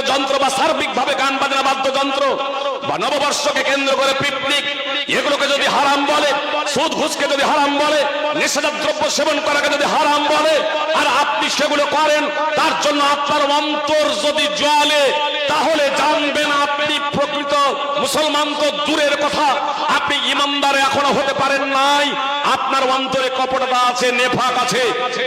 বাদ্যযন্ত্র বা সার্বিকভাবে গান বাজনা বাদ্যযন্ত্র বা নববর্ষকে কেন্দ্র করে পিকনিক, এগুলোকে যদি হারাম বলে সুদ ঘুষকে যদি হারাম বলে, নেশাজাত দ্রব্য সেবন করাকে যদি হারাম বলে, আর আপনি সেগুলো করেন, তার জন্য আপনার অন্তর যদি জলে তাহলে জানবেন আপনি প্রকৃত মুসলমান তো দূরের কথা, আপনি ইমানদার এখনও হতে পারেন নাই। আপনার অন্তরে কপটতা আছে, নেফাক আছে,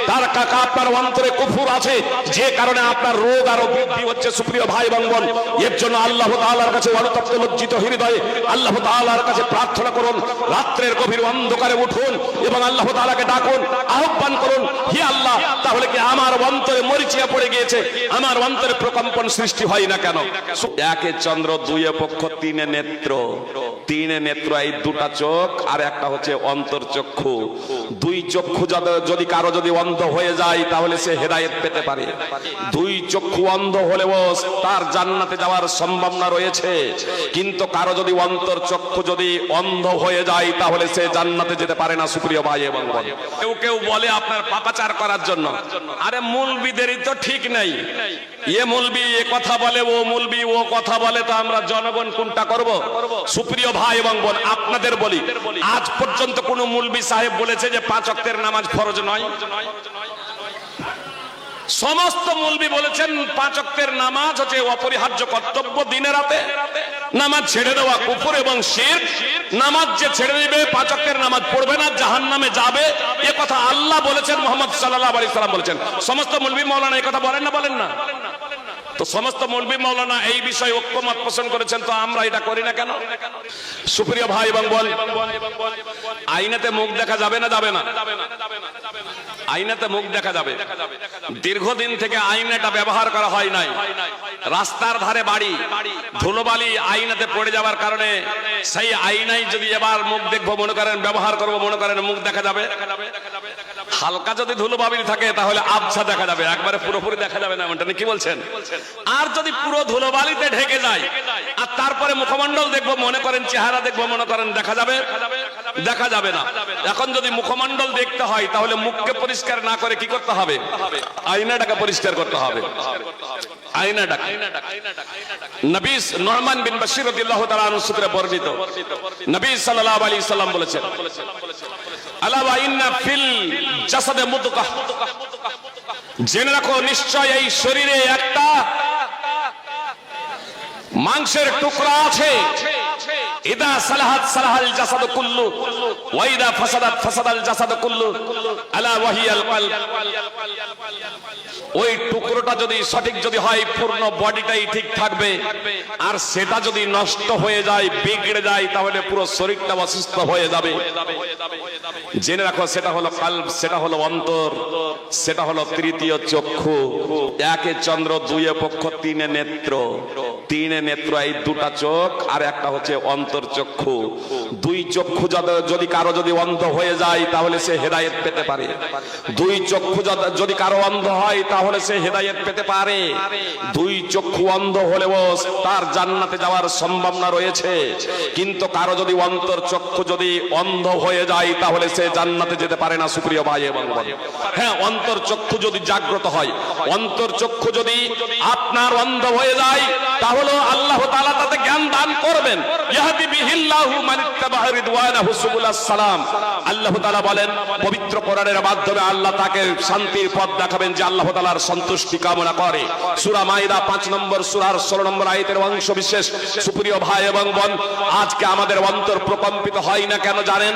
তার কাকা আপনার অন্তরে কুফুর আছে। যে কারণে আপনার রোগ আরও বৃদ্ধি হচ্ছে, সুপ্রিয় ভাই বোন। এর জন্য আল্লাহ তাআলার কাছে অনুতপ্ত লজ্জিত হৃদয়ে আল্লাহ তাআলার কাছে প্রার্থনা করুন, রাত্রের গভীর অন্ধকারে উঠুন এবং আল্লাহ তাআলাকে ডাকুন, আহ্বান করুন, হে আল্লাহ, তাহলে কি আমার অন্তরে মরিচিয়া পড়ে গিয়েছে? আমার অন্তরে প্রকম্পন সৃষ্টি হয় না কেন? একে চন্দ্র, দুয়ে পক্ষ, তিনে নেত্র। তিনে নেত্র, এই দুটা চোখ আর একটা হচ্ছে অন্তর চক্ষু দুই চক্ষু যদি কারও যদি অন্ধ হয়ে যায়, তাহলে সে হেদায়েত পেতে পারে। দুই চক্ষু অন্ধ হলেও তার জান্নাতে যাওয়ার সম্ভাবনা রয়েছে। কিন্তু কারও যদি অন্তর চক্ষু যদি অন্ধ হয়ে যায়, তাহলে সে জান্নাতে যেতে পারে না, সুপ্রিয় ভাই এবং কেউ কেউ বলে আপনার পাপাচার করার জন্য। আরে মুলবিদেরই তো ঠিক নেই। এ মুলবি, এ কথা বলে, ও মুলবি, ও কথা বলে, তো আমরা জনগণ কোনটা করব? সুপ্রিয় ভাই এবং বোন, আপনাদের বলি, আজ পর্যন্ত কোন মুলবি সাহেব বলেছে যে পাঁচ অক্তের নামাজ ফরজ নয়। সমস্ত মুলবি বলেছেন পাঁচ অক্তের নামাজ হচ্ছে অপরিহার্য কর্তব্য দিনে রাতে। নামাজ ছেড়ে দেওয়া কুকুর এবং শির। নামাজ যে ছেড়ে দিবে, পাঁচ অক্তের নামাজ পড়বে না জাহান নামে যাবে। এ কথা আল্লাহ বলেছেন, মোহাম্মদ সাল্লাহ আলি সাল্লাম বলেছেন। সমস্ত মুলবি মৌলানা এই কথা বলেন না বলেন না? তো সমস্ত মৌলবী মৌলানা এই বিষয়ে ঐক্যমত পোষণ করেছেন, তো আমরা এটা করি না কেন? সুপ্রিয় ভাই এবং বল আইনাতে মুখ দেখা যাবে না যাবে না? আইনাতে মুখ দেখা যাবে। দীর্ঘদিন থেকে আইনাটা ব্যবহার করা হয় নাই। রাস্তার ধারে বাড়ি, ধুলোবালি আইনাতে পড়ে যাওয়ার কারণে সেই আইনাই যদি এবার মুখ দেখব, মনে করেন, ব্যবহার করব, মনে করেন মুখ দেখা যাবে। হালকা যদি ধুলোবালি থাকে, তাহলে আবছা দেখা যাবে। একবারে পুরোপুরি দেখা যাবে না এমনটা, কি বলছেন? আর যদি পুরো ধুলোবালিতে ঢেকে যায়, আর তারপরে মুখমণ্ডল দেখব, মনে করেন চেহারা দেখব, মনে করেন দেখা যাবে দেখা যাবে না। এখন যদি মুখমণ্ডল দেখতে হয়, তাহলে মুখকে পরিষ্কার না করে কি করতে হবে? আয়নাটাকে পরিষ্কার করতে হবে। আয়নাটাকে। নবীস নরমান বিন বশির রাদিয়াল্লাহু তাআলা আনহু সূত্রে বর্ণিত। নবী সাল্লাল্লাহু আলাইহি সাল্লাম বলেছেন, আলা ওয়া ইন্না ফিল জাসাদে মুদকা জেনে রাখো, নিশ্চয় এই শরীরে একটা মাংসের টুকরা আছে। ইদা সালাহাত সালাহাল জাসাদ কুল্লু ওয়াইদা ফাসাদাত ফাসাদাল জাসাদ কুল্লু, আলা ওয়াহিয়াল কলব। ওই টুকরোটা যদি সঠিক যদি হয়, পূর্ণ বডিটাই ঠিক থাকবে। আর সেটা যদি নষ্ট হয়ে যায়, বিগড়ে যায়, তাহলে পুরো শরীরটা অসুস্থ হয়ে যাবে। জেনে রাখো, সেটা হলো কাল্প, সেটা হলো অন্তর, সেটা হলো তৃতীয় চক্ষু। একে চন্দ্র, দুয়ে পক্ষ, তিনে নেত্র। তিনে নেত্র এই দুটা চোখ আর একটা হচ্ছে অন্তর চক্ষু। দুই চক্ষু যদি কারও যদি অন্ধ হয়ে যায়, তাহলে সে হেদায়েত পেতে পারে। দুই চক্ষু যদি কারও অন্ধ হয়, তাহলে সে হেদায়েত পেতে পারে। দুই চক্ষু অন্ধ হলেও তার জান্নাতে যাওয়ার সম্ভাবনা রয়েছে। কিন্তু কারও যদি অন্তর চক্ষু যদি অন্ধ হয়ে যায়, তাহলে সে জান্নাতে যেতে পারে না, সুপ্রিয় ভাই এবং। হ্যাঁ অন্তর চক্ষু যদি জাগ্রত হয়, অন্তর চক্ষু যদি আপনার অন্ধ হয়ে যায় তাহলে আল্লাহ তাআলা তাতে জ্ঞান দান করবেন। আল্লাহ তাআলা বলেন, পবিত্র কোরআনের মাধ্যমে আল্লাহ তাকে শান্তির পথ দেখাবেন যে আল্লাহ তাআলার সন্তুষ্টি কামনা করে। সূরা মাইদা 5 নম্বর, সূরার 16 নম্বর আয়াতের অংশ বিশেষ। সুপ্রিয় ভাই এবং বোন, আজকে আমাদের অন্তর প্রকম্পিত হয় না কেন জানেন?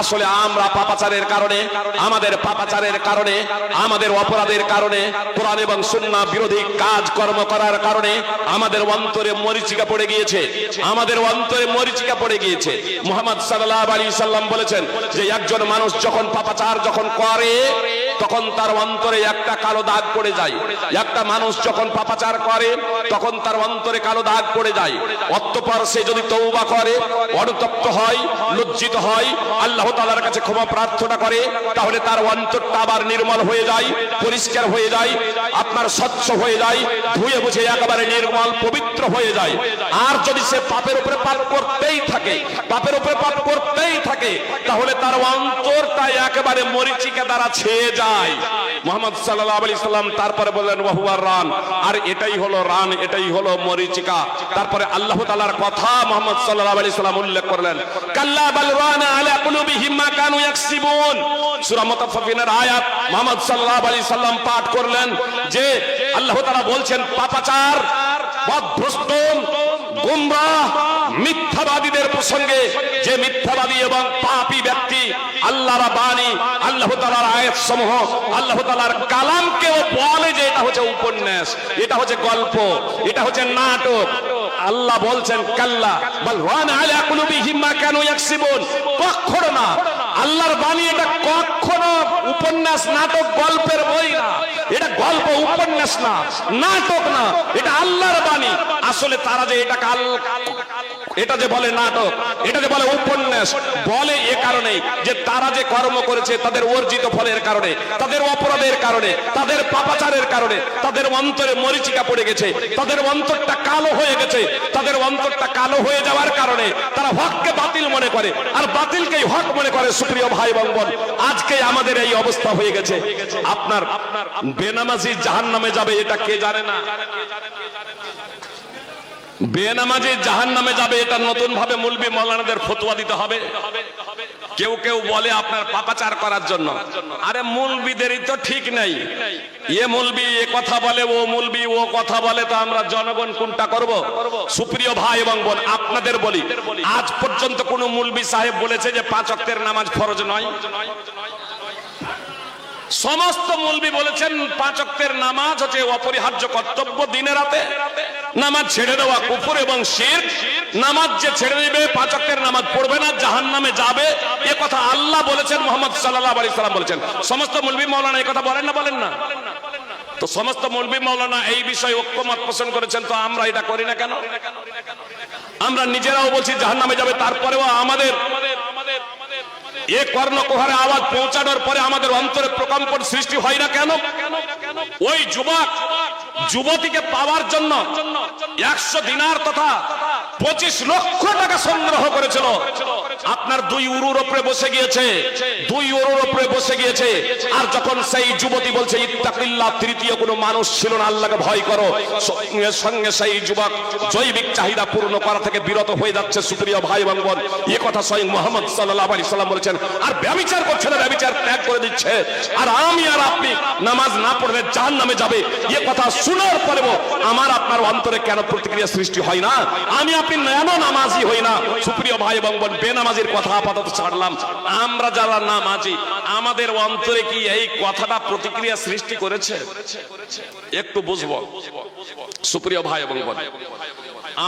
আসলে আমরা পাপাচারের কারণে, আমাদের পাপাচারের কারণে, আমাদের অপরাধের কারণে, কোরআন এবং সুন্নাহ বিরোধী কাজ কর্ম করার কারণে আমাদের অন্তরে মরিচিকা পড়ে গিয়েছে। আমাদের অন্তরে মরিচিকা পড়ে গিয়েছে। মোহাম্মদ সাল্লাহ আলী সাল্লাম বলেছেন যে, একজন মানুষ যখন পাপাচার যখন করে তখন তার অন্তরে একটা কালো দাগ পড়ে যায়। একটা মানুষ যখন পাপাচার করে, তখন তার অন্তরে কালো দাগ পড়ে যায়। অতঃপর সে যদি তৌবা করে, অনুতপ্ত হয়, লজ্জিত হয়, আল্লাহ তাআলার কাছে ক্ষমা প্রার্থনা করে, তাহলে তার অন্তরটা আবার নির্মল হয়ে যায়, পরিষ্কার হয়ে যায়, আপনার স্বচ্ছ হয়ে যায়, ধুয়ে বুঝে একেবারে নির্মল, পবিত্র হয়ে যায়। আর যদি সে পাপের উপরে পাপ করতেই থাকে, পাপের উপরে পাপ করতেই থাকে, তাহলে তার অন্তরটা একেবারে মরিচিকা দ্বারা ছেয়ে যায়। মোহাম্মদ সাল্লাহ আলি সাল্লাম তারপরে বললেন ওয়াহুয়ার রান। আর এটাই হলো রান, এটাই হলো মরিচিকা। তারপরে আল্লাহ তাআলার কথা মোহাম্মদ সাল্লাহ আলি সাল্লাম উল্লেখ করলেন, কাল্লা বাল রানা আলা কুলুবিহিম মা কানু ইয়াকসিবুন। সূরা মুতাফফিফিনের আয়াত মোহাম্মদ সাল্লাল্লাহু আলাইহি সাল্লাম পাঠ করলেন যে, আল্লাহ তাআলা বলছেন, পাপাচার গুমরাহ মিথ্যাবাদীদের প্রসঙ্গে যে মিথ্যাবাদী এবং পাপী ব্যক্তি আল্লাহর বাণী, আল্লাহ তাআলার আয়াত সমূহ আল্লাহ তাআলার কালামকেও বলে যে এটা হচ্ছে উপন্যাস, এটা হচ্ছে গল্প, এটা হচ্ছে নাটক। আল্লাহ বলছেন, কাল্লা, বল ওয়ান আলা কুলুবিহিম মা কানু ইয়াকসিবুন। না। আল্লাহর বাণী এটা কখনো উপন্যাস, নাটক, গল্পের উপন্যাস না নাটক না এটা আল্লাহর বাণী। আসলে তারা যে এটা কাল এটা যে বলে নাটক, এটা যে বলে উপন্যাস, বলে এ কারণে যে তারা যে কর্ম করেছে তাদের অর্জিত ফলের কারণে, তাদের অপরাধের কারণে, তাদের পাপাচারের কারণে, তাদের অন্তরে মরিচিকা পড়ে গেছে, তাদের অন্তরটা কালো হয়ে গেছে, তাদের অন্তরটা কালো হয়ে যাওয়ার কারণে তারা হককে বাতিল মনে করে, আর বাতিলকেই হক মনে করে সুপ্রিয় ভাই বোন। আজকে আমাদের এই অবস্থা হয়ে গেছে। আপনার বেনামাজি জাহান নামে যাবে, এটা কে জানে না? বেনামাজি জাহান নামে যাবে, এটা নতুন ভাবে মুলবি মৌলানাদের ফতুয়া দিতে হবে। কেউ কেউ বলে আপনার পাপাচার করার জন্য। আরে মুলবিদেরই তো ঠিক নেই। এ মুলবি এ কথা বলে, ও মুলবি ও কথা বলে, তো আমরা জনগণ কোনটা করব? সুপ্রিয় ভাই এবং বোন, আপনাদের বলি, আজ পর্যন্ত কোন মুলবি সাহেব বলেছে যে পাঁচ অক্টের নামাজ ফরজ নয়। সমস্ত মুলবি বলেছেন পাঁচ অক্টের নামাজ হচ্ছে অপরিহার্য কর্তব্য দিনে রাতে। নামাজ ছেড়ে দেওয়া কুফর এবং শির নামাজ যে ছেড়ে দিবে, পাঁচ অক্টের নামাজ পড়বে না জাহান নামে যাবে। এ কথা আল্লাহ বলেছেন, মোহাম্মদ সাল্লাহ আলি সাল্লাম বলেছেন। সমস্ত মুলবি মৌলানা এই কথা বলেন না বলেন না? তো সমস্ত মৌলবি মৌলানা এই বিষয়ে ঐক্যমত পোষণ করেছেন, তো আমরা এটা করি না কেন? আমরা নিজেরাও বলছি জাহান নামে যাবে, তারপরেও আমাদের এ কর্ণকুহারে আওয়াজ পৌঁছানোর পরে আমাদের অন্তরে প্রকম্পন সৃষ্টি হয় না কেন? ওই যুবক, যুবতীকে পাওয়ার জন্য একশো দিনার তথা পঁচিশ লক্ষ টাকা সংগ্রহ করেছিল। আপনার দুই উরুর ওপরে বসে গিয়েছে। দুই উরুর ওপরে বসে গিয়েছে। আর যখন সেই যুবতী বলছে ইত্তাকিল্লাহ তৃতীয় কোনো মানুষ ছিল না, আল্লাহকে ভয় করো। সঙ্গে সঙ্গে সেই যুবক জৈবিক চাহিদা পূর্ণ করা থেকে বিরত হয়ে যাচ্ছে, সুপ্রিয় ভাই এবং বোন। এ কথা স্বয়ং মোহাম্মদ সাল্লাহ আলী সাল্লাম বলেছেন। আর ব্যবিচার করছে না, ব্যবিচার ত্যাগ করে দিচ্ছে। আর আমি আর আপনি নামাজ না পড়লে জাহান নামে যাবে। এ কথা শোনার পরেও আমার, আপনার অন্তরে কেন প্রতিক্রিয়া সৃষ্টি হয় না? আমি আপনি কেন নামাজি হই না, সুপ্রিয় ভাই এবং বোন বেনামাজির কথা আপাতত ছাড়লাম। আমরা যারা নামাজি, আমাদের অন্তরে কি এই কথাটা প্রতিক্রিয়া সৃষ্টি করেছে? একটু বুঝব। সুপ্রিয় ভাই এবং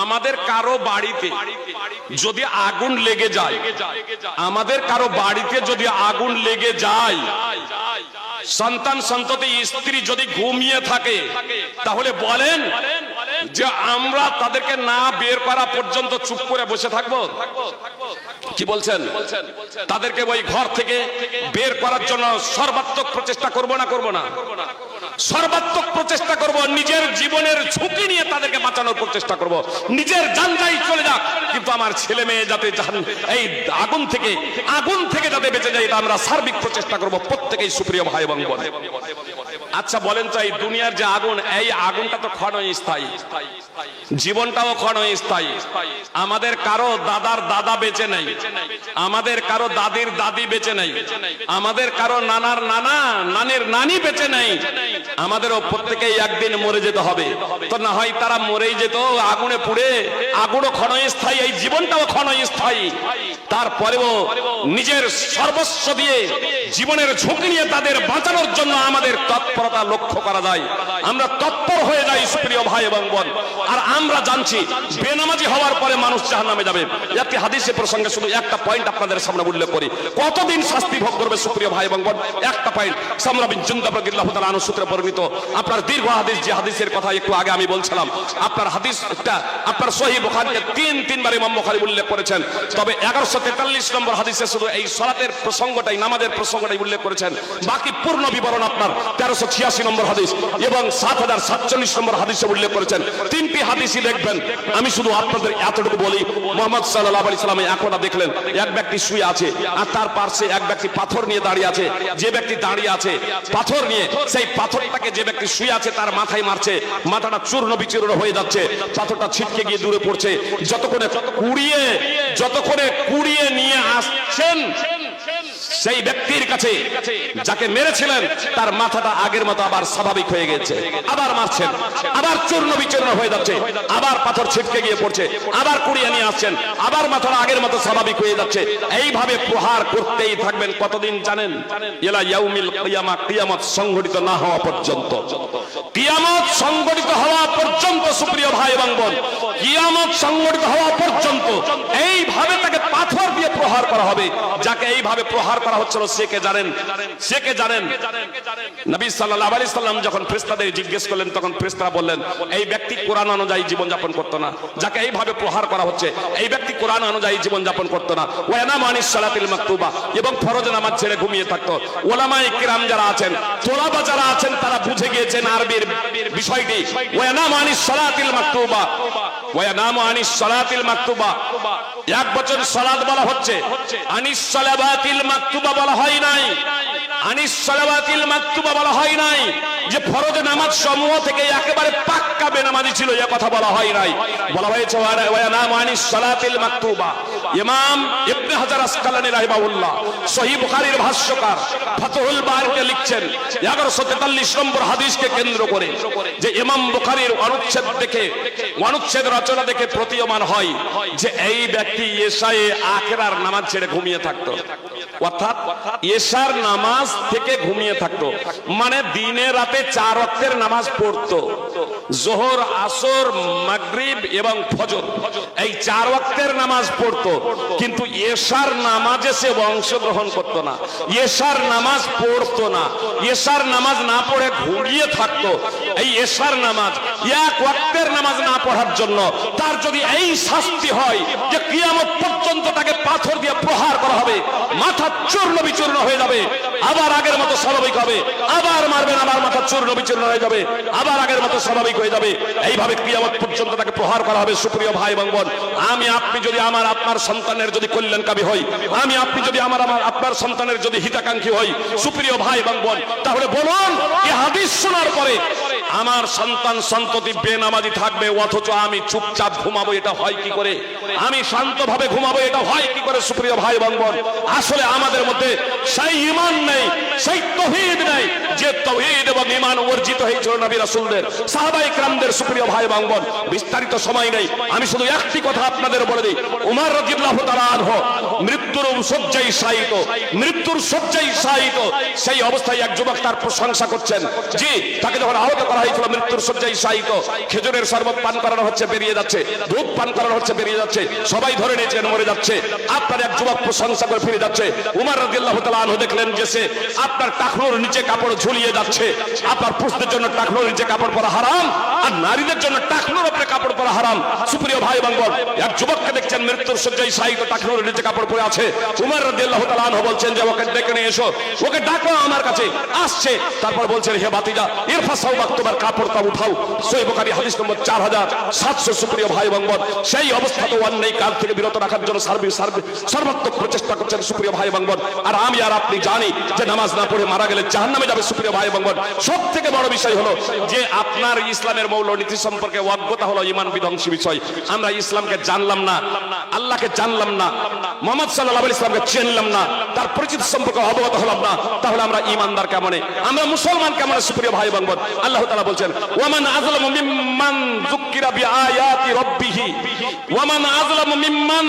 আমাদের কারও বাড়িতে যদি আগুন লেগে যায়, আমাদের কারও বাড়িতে যদি আগুন লেগে যায়, সন্তান সন্ততি স্ত্রী যদি ঘুমিয়ে থাকে, তাহলে বলেন যে আমরা তাদেরকে না বের করা পর্যন্ত চুপ করে বসে থাকব? কি বলছেন? তাদেরকে ওই ঘর থেকে বের করার জন্য সর্বাত্মক প্রচেষ্টা করব না করব না? সর্বাত্মক প্রচেষ্টা করব, নিজের জীবনের ঝুঁকি নিয়ে তাদেরকে বাঁচানোর প্রচেষ্টা করব। নিজের জান যাই চলে যাক, কিন্তু আমার ছেলে মেয়ে যাতে এই আগুন থেকে আগুন থেকে যাতে বেঁচে যায়, এটা আমরা সার্বিক প্রচেষ্টা করব প্রত্যেকেই সুপ্রিয় ভাই এবং আচ্ছা বলেন তো, এই দুনিয়ার যে আগুন, এই আগুনটা তো ক্ষণস্থায়ী জীবনটাও ক্ষণস্থায়ী আমাদের কারও দাদার দাদা বেঁচে নেই। আমাদের কারও দাদির দাদি বেঁচে নেই। আমাদের কারও নানার নানা, নানির নানি বেঁচে নেই। আমাদেরও প্রত্যেকেই একদিন মরে যেতে হবে। তো না হয় তারা মরেই যেত, আগুনে পুড়ে, আগুনও ক্ষণস্থায়ী এই জীবনটাও ক্ষণস্থায়ী তারপরেও নিজের সর্বস্ব দিয়ে জীবনের ঝুঁকি নিয়ে তাদের বাঁচানোর জন্য আমাদের তৎপরতা লক্ষ্য করা যায়। আমরা তৎপর হয়ে যাই, সুপ্রিয় ভাই এবং বোন। আর আমরা জানছি, বেনামাজি হওয়ার পরে মানুষ জাহান্নামে যাবে। একটি হাদিসের প্রসঙ্গে শুধু একটা পয়েন্ট আপনাদের সামনে উল্লেখ করি। কতদিন শাস্তি ভোগ করবে সুপ্রিয় ভাই এবং বোন? একটা পয়েন্ট সামরা বিন জিন্দাবাদিল্লাহ তাআলা আনহু সূত্রে বর্ণিত। আপনার দীর্ঘ হাদিস, যে হাদিসের কথা একটু আগে আমি বলছিলাম, আপনার হাদিসটা আপনার সহিহ বুখারীতে তিন, তিনবার ইমাম বুখারী উল্লেখ করেছেন। তবে 1100 তেতাল্লিশ নম্বর হাদিসে শুধু এই সলাতের প্রসঙ্গটাই, নামাজের প্রসঙ্গটাই উল্লেখ করেছেন। বাকি পূর্ণ বিবরণ আপনার তেরোশো ছিয়াশি নম্বর হাদিস এবং সাত হাজার সাতচল্লিশ নম্বর হাদিসে উল্লেখ করেছেন। তিনটি হাদিসই দেখবেন। আমি শুধু আপনাদের এতটুকু বলি, মোহাম্মদ সাল্লাহ আলি সাল্লামে এখনটা দেখলেন, এক ব্যক্তি শুয়ে আছে আর তার পার্শ্বে এক ব্যক্তি পাথর নিয়ে দাঁড়িয়ে আছে। যে ব্যক্তি দাঁড়িয়ে আছে, পাথর নিয়ে সেই পাথরটাকে যে ব্যক্তি শুয়ে আছে তার মাথায় মারছে, মাথাটা চূর্ণ বিচূর্ণ হয়ে যাচ্ছে, পাথরটা ছিটকে গিয়ে দূরে পড়ছে। যতক্ষণে কুড়িয়ে যতক্ষণে কুড়িয়ে নিয়ে আসছেন সেই ব্যক্তির কাছে যাকে মেরেছিলেন, তার মাথাটা আগের মতো আবার স্বাভাবিক হয়ে গেছে আবার মারছেন। আবার চূর্ণ বিচূর্ণ হয়ে যাচ্ছে। আবার পাথর ছিটকে গিয়ে পড়ছে। আবার কুড়িয়ে নিয়ে আসছেন। আবার মাথাটা আগের মতো স্বাভাবিক হয়ে যাচ্ছে। এইভাবে প্রহার করতেই থাকবেন কতদিন জানেন? এলা ইয়াউমিল কিয়ামা, কিয়ামত সংঘটিত না হওয়া পর্যন্ত। কিয়ামত সংঘটিত হওয়া পর্যন্ত, সুপ্রিয় ভাই এবং বোন, কিয়ামত সংঘটিত হওয়া পর্যন্ত এইভাবে তাকে পাথর দিয়ে প্রহার করা হবে। যাকে এইভাবে প্রহার করা হচ্ছিল, সে কে জানেন? সে কে জানেন? নবী সাল্লাল্লাহু আলাইহি সাল্লাম যখন ফেরেশতাদের জিজ্ঞেস করলেন, তখন ফেরেশতারা বললেন, এই ব্যক্তি কোরআন অনুযায়ী জীবন যাপন করতো না, যাকে এইভাবে প্রহার করা হচ্ছে, এই ব্যক্তি কোরআন অনুযায়ী জীবন যাপন করতো না। ওয়ানা মানিস সালাতিল মাকতুবা, এবং ফরজ নামাজ ছেড়ে ঘুমিয়ে থাকতো। ওলামায়ে কিরাম যারা আছেন, তোলাবা যারা আছেন, তারা বুঝে গিয়েছেন আরবির বিষয়টি। ওয়ানা মানিস সালাতিল মাকতুবা, ওয়ানামু আনিস সালাতিল মাকতুবা, এক বছর সালাত বলা হচ্ছে, আনিস সালাবাতিল মাকতুবা। বলা হয় নাই। আনিস সালাবাতিল মাকতুবা বলা হয় নাই। যে ফরজ নামাজ সমূহ থেকে একেবারে পাক্কা বেনামাজি ছিল, এ কথা বলা হয় নাই। বলা হয়েছে ওয়ানামু আনিস সালাতিল মাকতুবা। ইমাম ইবনে হাজার আসকালানি রাহিমাহুল্লাহ সহিহ বুখারীর ভাষ্যকার ফাতহুল বারিতে লিখছেন 1143 নম্বর হাদিসকে কেন্দ্র করে যে ইমাম বুখারীর অনুচ্ছেদ দেখে, অনুচ্ছেদ রচনা দেখে প্রতীয়মান হয় যে এই ব্যক্তি এশায়ে আখেরার নামাজ ছেড়ে ঘুমিয়ে থাকতো। অর্থাৎ এশার নামাজ থেকে ঘুমিয়ে থাকতো। মানে দিনে রাতে চার অক্তের নামাজ পড়তো। জোহর, আসর, মাগরিব এবং ফজর। এই চার ওয়াক্তের নামাজ পড়তো। কিন্তু এশার নামাজে সে অংশগ্রহণ করতো না। এশার নামাজ পড়তো না। এশার নামাজ না পড়ে ঘুমিয়ে থাকতো। এই এশার নামাজ এক ওয়াক্তের নামাজ না পড়ার জন্য তার যদি এই শাস্তি হয় যে কিয়ামত পর্যন্ত তাকে পাথর দিয়ে প্রহার করা হবে, মাথা চূর্ণ বিচূর্ণ হয়ে যাবে আবার আগের মতো স্বাভাবিক হবে। আবার মারবেন, আবার মাথা চূর্ণ বিচূর্ণ হয়ে যাবে। আবার আগের মতো স্বাভাবিক হয়ে যাবে। এইভাবে ক্রিয়ামত পর্যন্ত তাকে প্রহার করা হবে, সুপ্রিয় ভাই এবং বোন আমি, আপনি যদি আমার, আপনার সন্তানের যদি কল্যাণকামী হই, আমি, আপনি যদি আমার আমার, আপনার সন্তানের যদি হিতাকাঙ্ক্ষী হই, সুপ্রিয় ভাই এবং বোন তাহলে বলুন হাদিস শোনার পরে আমার সন্তান সন্ততি বেনামাজি থাকবে, অথচ আমি চুপচাপ ঘুমাবো, এটা হয় কি করে? আমি শান্তভাবে ঘুমাবো, এটা হয় কি করে, সুপ্রিয় ভাই বঙ্গন আসলে আমাদের মধ্যে সেই ইমান নেই, সেই তহিদ নেই, যে তহিদ এবং ইমান অর্জিত হয়েছিল নবী রাসুলদের সাহাবাই ক্রামদের সুপ্রিয় ভাই বঙ্গন বিস্তারিত সময় নেই, আমি শুধু একটি কথা আপনাদের বলে দিই। উমার রাজিবুল্লাহ তারা মৃত্যুর শয্যায় সাহিত মৃত্যুর শয্যায় সাহিত সেই অবস্থায় এক যুবক তার প্রশংসা করছেন। জি, তাকে যখন আহত করা হয়েছিল মৃত্যুর শয্যায় খেজুরের শরবত পান করানো হচ্ছে, বেরিয়ে যাচ্ছে। দুধ পান করানো হচ্ছে, বেরিয়ে যাচ্ছে। সবাই ধরে নিয়েছেন মরে যাচ্ছে। আপনার এক যুবক প্রশংসা করে ফিরে যাচ্ছে। উমার রাদিয়াল্লাহু তাআলা দেখলেন যে সে আপনার টাকনোর নিচে কাপড় ঝুলিয়ে যাচ্ছে। আপনার পুরুষদের জন্য টাকনোর নিচে কাপড় পরা হারাম। আর নারীদের জন্য টাকনোর উপরে কাপড় পরা হারাম। সুপ্রিয় ভাই বাঙ্গল এক যুবককে দেখছেন মৃত্যুর শয্যায় শায়িত টাকনোর নিচে কাপড় পরে আছে। উমর রাদিয়াল্লাহু তাআলা আনহু বলছেন যে, ওকে ডেকে নিয়ে এসো। ওকে ডাকো আমার কাছে। আসছে। তারপর বলছেন, হে বাতিজা, ইরফা সাউবাক তোমার কাপড়টা উঠাও। সহিহ বুখারী, হাদিস নম্বর 4700 সুপ্রিয় ভাই বাঙ্গল সেই অবস্থাতে অন্যায় কাজ থেকে বিরত রাখার জন্য সার্বিক সর্বাত্মক প্রচেষ্টা করছেন সুপ্রিয় ভাই বাঙ্গল আর আমি আর আপনি জানি যে, নামাজ না পড়ে মারা গেলে জাহান্নামে যাবে সুপ্রিয় ভাই বাঙ্গল সব থেকে বড় বিষয় হলো যে, আপনার ইসলামের মৌলনীতি সম্পর্কে অজ্ঞতা হলো ইমান বিধ্বংসী বিষয়। আমরা ইসলামকে জানলাম না, আল্লাহকে জানলাম না, মোহাম্মদ সাল্লাহ ইসলামকে চিনলাম না, তার পরিচিত সম্পর্কে অবগত হলাম না, তাহলে আমরা ইমানদার কেমনে? আমরা মুসলমান কেমন, সুপ্রিয় ভাই বাঙ্গল আল্লাহ তাআলা বলছেন, ওয়ামান আযলামু মিম্মান যুক্কিরা বিআয়াতি রাব্বিহি মিম্মান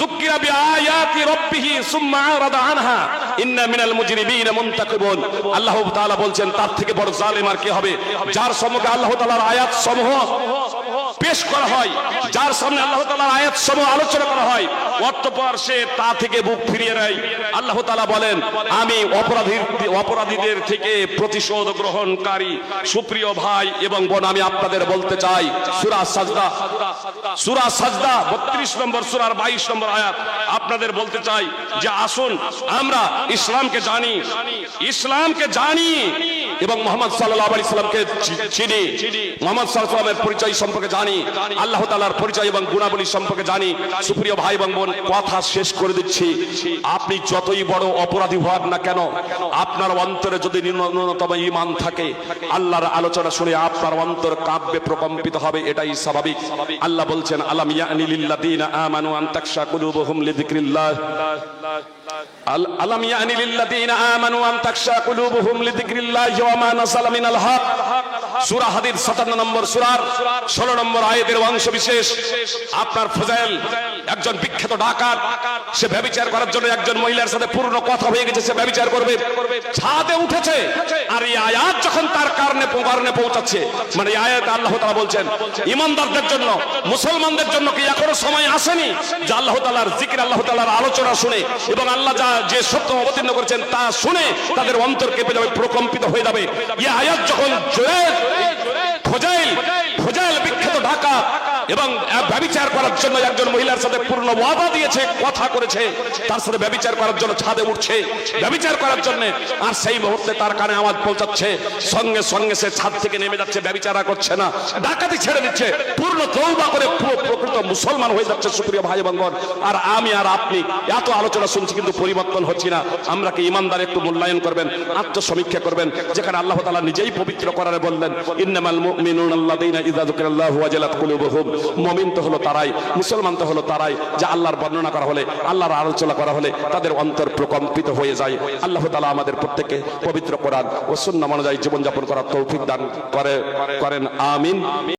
যুক্কিরা বিআয়াতি রাব্বিহি, সুম্মা আরাদা আনহা, ইন্না মিনাল মুজরিমিনা মুনতাকিবুন। আল্লাহ তাআলা বলছেন, তার থেকে বড় জালেম আর কে হবে? যার সম্মুখে আল্লাহ তাআলার আয়াত সমূহ পেশ করা হয়, যার সামনে আল্লাহ তালার আয়াত সমূহ আলোচনা করা হয়। অতঃপর সে তা থেকে বুক ফিরিয়ে নেয়। আল্লাহ তালা বলেন, আমি অপরাধীর, অপরাধীদের থেকে প্রতিশোধ গ্রহণকারী, সুপ্রিয় ভাই এবং বোন, আমি আপনাদের বলতে চাই, সুরা সাজদা সুরা সাজদা বত্রিশ নম্বর, সুরার বাইশ নম্বর আয়াত, আপনাদের বলতে চাই যে আসুন, আমরা ইসলামকে জানি ইসলামকে জানি এবং মোহাম্মদ সাল্লাহ আলি ইসলামকে চি- চিনি। মোহাম্মদ সাল্লামের পরিচয় সম্পর্কে জানি। আল্লাহ তালার পরিচয় এবং গুণাবলী সম্পর্কে জানি। সুপ্রিয় ভাই এবং বোন কথা শেষ করে দিচ্ছি। আপনি যতই বড় অপরাধী হন না কেন আপনার অন্তরে যদি ন্যূনতম ইমান থাকে আল্লাহর আলোচনা শুনে আপনার অন্তর কাব্যে প্রকম্পিত হবে এটাই স্বাভাবিক। আল্লাহ বলছেন আলাম ইয়ানি লিল্লাযীনা আমানু আন তাকশা কুলুবুহুম লিযিকরিল্লাহ। আলাম ইয়ানি লিল্লাযীনা আমানু আন তাখশা কুলুবুহুম লিযিকরিল্লাহি ওয়া মা নাযালা মিনাল হক। সূরা 57 নম্বর সূরার 16 নম্বর আয়াতের অংশ বিশেষ। আপনার ফজাইল, একজন বিখ্যাত ডাকাত, সে ব্যভিচার করার জন্য একজন মহিলার সাথে কথা হয়ে গেছে, সে ব্যভিচার করবে। ছাদে উঠেছে আর এই আয়াত যখন তার কারণে কারণে পৌঁছাচ্ছে মানে আয়াত আল্লাহ বলছেন, ইমানদারদের জন্য, মুসলমানদের জন্য কি এখনও সময় আসেনি? যে আল্লাহ তাআলার জিকির, আল্লাহ তাআলার আলোচনা শুনে এবং আল্লাহ যা, যে সত্য অবতীর্ণ করেছেন তা শুনে তাদের অন্তর কেঁপে যাবে, প্রকম্পিত হয়ে যাবে। এই আয়াত যখন এবং ব্যবিচার করার জন্য একজন মহিলার সাথে পূর্ণ ওয়াদা দিয়েছে, কথা করেছে, তার সাথে ব্যবিচার করার জন্য ছাদে উঠছে, ব্যবিচার করার জন্য, আর সেই মুহূর্তে তার কানে আওয়াজ পৌঁছাচ্ছে, সঙ্গে সঙ্গে সে ছাদ থেকে নেমে যাচ্ছে, ব্যবিচারা করছে না, ডাকাতি ছেড়ে দিচ্ছে, পূর্ণ তৌবা মুসলমান হয়ে যাচ্ছে, সুপ্রিয় ভাই বোন। আর আমি আর আপনি এত আলোচনা শুনছি কিন্তু পরিবর্তন হচ্ছি না। আমরা কি ইমানদার একটু মূল্যায়ন করবেন, আত্মসমীক্ষা করবেন? যেখানে আল্লাহ তাআলা নিজেই পবিত্র করারে বললেন, ইন্নামাল মুমিনুন আল্লাযীনা ইযা যুকিরাল্লাহু ওয়াজালাত কুলুবুহুম। মুমিন তো হলো তারাই, মুসলমান তো হলো তারাই, যে আল্লাহর বর্ণনা করা হলে, আল্লাহর আলোচনা করা হলে তাদের অন্তর প্রকম্পিত হয়ে যায়। আল্লাহ তাআলা আমাদের প্রত্যেককে পবিত্র কোরআন ও সুন্নাহ অনুযায়ী জীবনযাপন করার তৌফিক দান করে, করেন, আমিন।